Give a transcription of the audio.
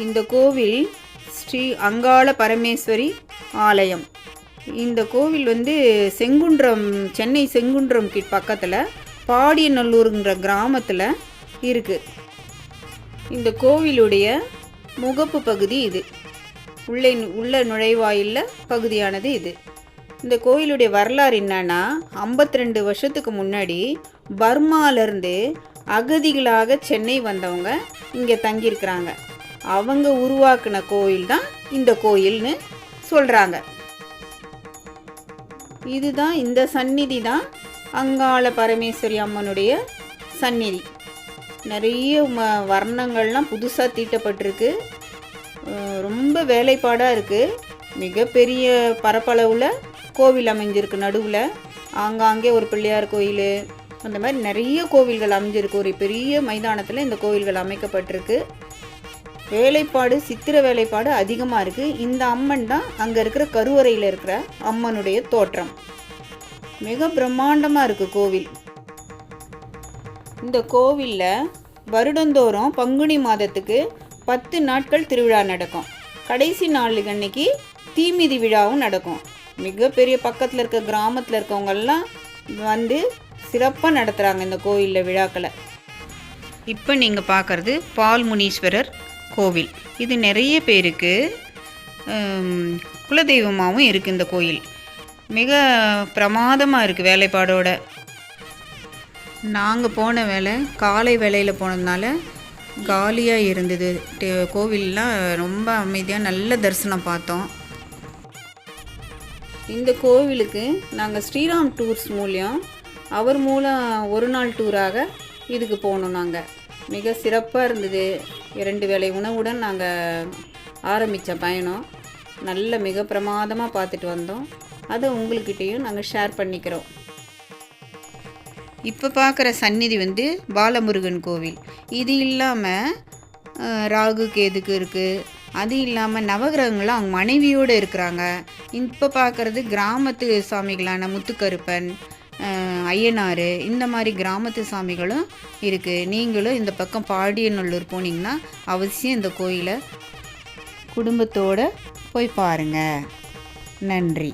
இந்த கோவில் ஸ்ரீ அங்காள பரமேஸ்வரி ஆலயம். இந்த கோவில் வந்து செங்குன்றம் சென்னை செங்குன்றம் கிட் பக்கத்தில் பாடியநல்லூருங்கிற கிராமத்தில் இருக்குது இந்த கோவிலுடைய முகப்பு பகுதி இது. உள்ளே உள்ள நுழைவாயிலில் பகுதியானது இது. இந்த கோயிலுடைய வரலாறு என்னன்னா 52 வருஷத்துக்கு முன்னாடி பர்மாலேருந்து அகதிகளாக சென்னை வந்தவங்க இங்கே தங்கியிருக்கிறாங்க. அவங்க உருவாக்குன கோயில் தான் இந்த கோயில்னு சொல்கிறாங்க இதுதான் இந்த சந்நிதி தான் அங்காள பரமேஸ்வரி அம்மனுடைய சந்நிதி. நிறைய ம வர்ணங்கள்லாம் புதுசாக தீட்டப்பட்டிருக்கு. ரொம்ப வேலைப்பாடாக இருக்குது மிகப்பெரிய பரப்பளவில் கோவில் அமைஞ்சிருக்கு நடுவில். ஆங்காங்கே ஒரு பிள்ளையார் கோயில் அந்த மாதிரி நிறைய கோவில்கள் அமைஞ்சிருக்கு. ஒரு பெரிய மைதானத்தில் இந்த கோவில்கள் அமைக்கப்பட்டிருக்கு. வேலைப்பாடு சித்திர வேலைப்பாடு அதிகமாக இருக்குது இந்த அம்மன் தான் அங்கே இருக்கிற கருவறையில் இருக்கிற அம்மனுடைய தோற்றம். மிக பிரம்மாண்டமாக இருக்குது கோவில். இந்த கோவிலில் வருடந்தோறும் பங்குனி மாதத்துக்கு பத்து நாட்கள் திருவிழா நடக்கும். கடைசி நாளுக்கு அன்னைக்கு தீமிதி விழாவும் நடக்கும். மிகப்பெரிய பக்கத்தில் இருக்க கிராமத்தில் இருக்கவங்கெல்லாம் வந்து சிறப்பாக நடத்துகிறாங்க இந்த கோவிலில் விழாக்களை. இப்போ நீங்கள் பார்க்குறது பால்முனீஸ்வரர் கோவில். இது நிறைய பேருக்கு குலதெய்வமாகவும் இருக்குது இந்த கோயில். மிக பிரமாதமாக இருக்குது வேலைப்பாடோட. நாங்கள் போன வேலை காலை வேலையில் போனதுனால காலியாக இருந்தது. கோவில்லாம் ரொம்ப அமைதியாக நல்ல தரிசனம் பார்த்தோம். இந்த கோவிலுக்கு நாங்கள் ஸ்ரீராம் டூர்ஸ் மூலியம் அவர் மூலம் ஒரு நாள் டூராக இதுக்கு போனோம் நாங்கள் மிக சிறப்பாக இருந்தது. இரண்டு வேளை உணவுடன் நாங்கள் ஆரம்பித்த பயணம். நல்ல மிக பிரமாதமாக பார்த்துட்டு வந்தோம். அதை உங்கள்கிட்டயும் நாங்கள் ஷேர் பண்ணிக்கிறோம். இப்போ பார்க்குற சந்நிதி வந்து பாலமுருகன் கோவில். இது இல்லாமல் ராகு கேதுக்கு இருக்குது அது இல்லாமல் நவகிரகங்களும் அவங்க மனைவியோடு இருக்கிறாங்க. இப்போ பார்க்குறது கிராமத்து சாமிகளான முத்துக்கருப்பன் ஐயனார் இந்த மாதிரி கிராமத்து சாமிகளும் இருக்குது நீங்களும் இந்த பக்கம் பாடியநல்லூர் போனீங்கன்னா அவசியம் இந்த கோயிலை குடும்பத்தோடு போய் பாருங்கள் நன்றி.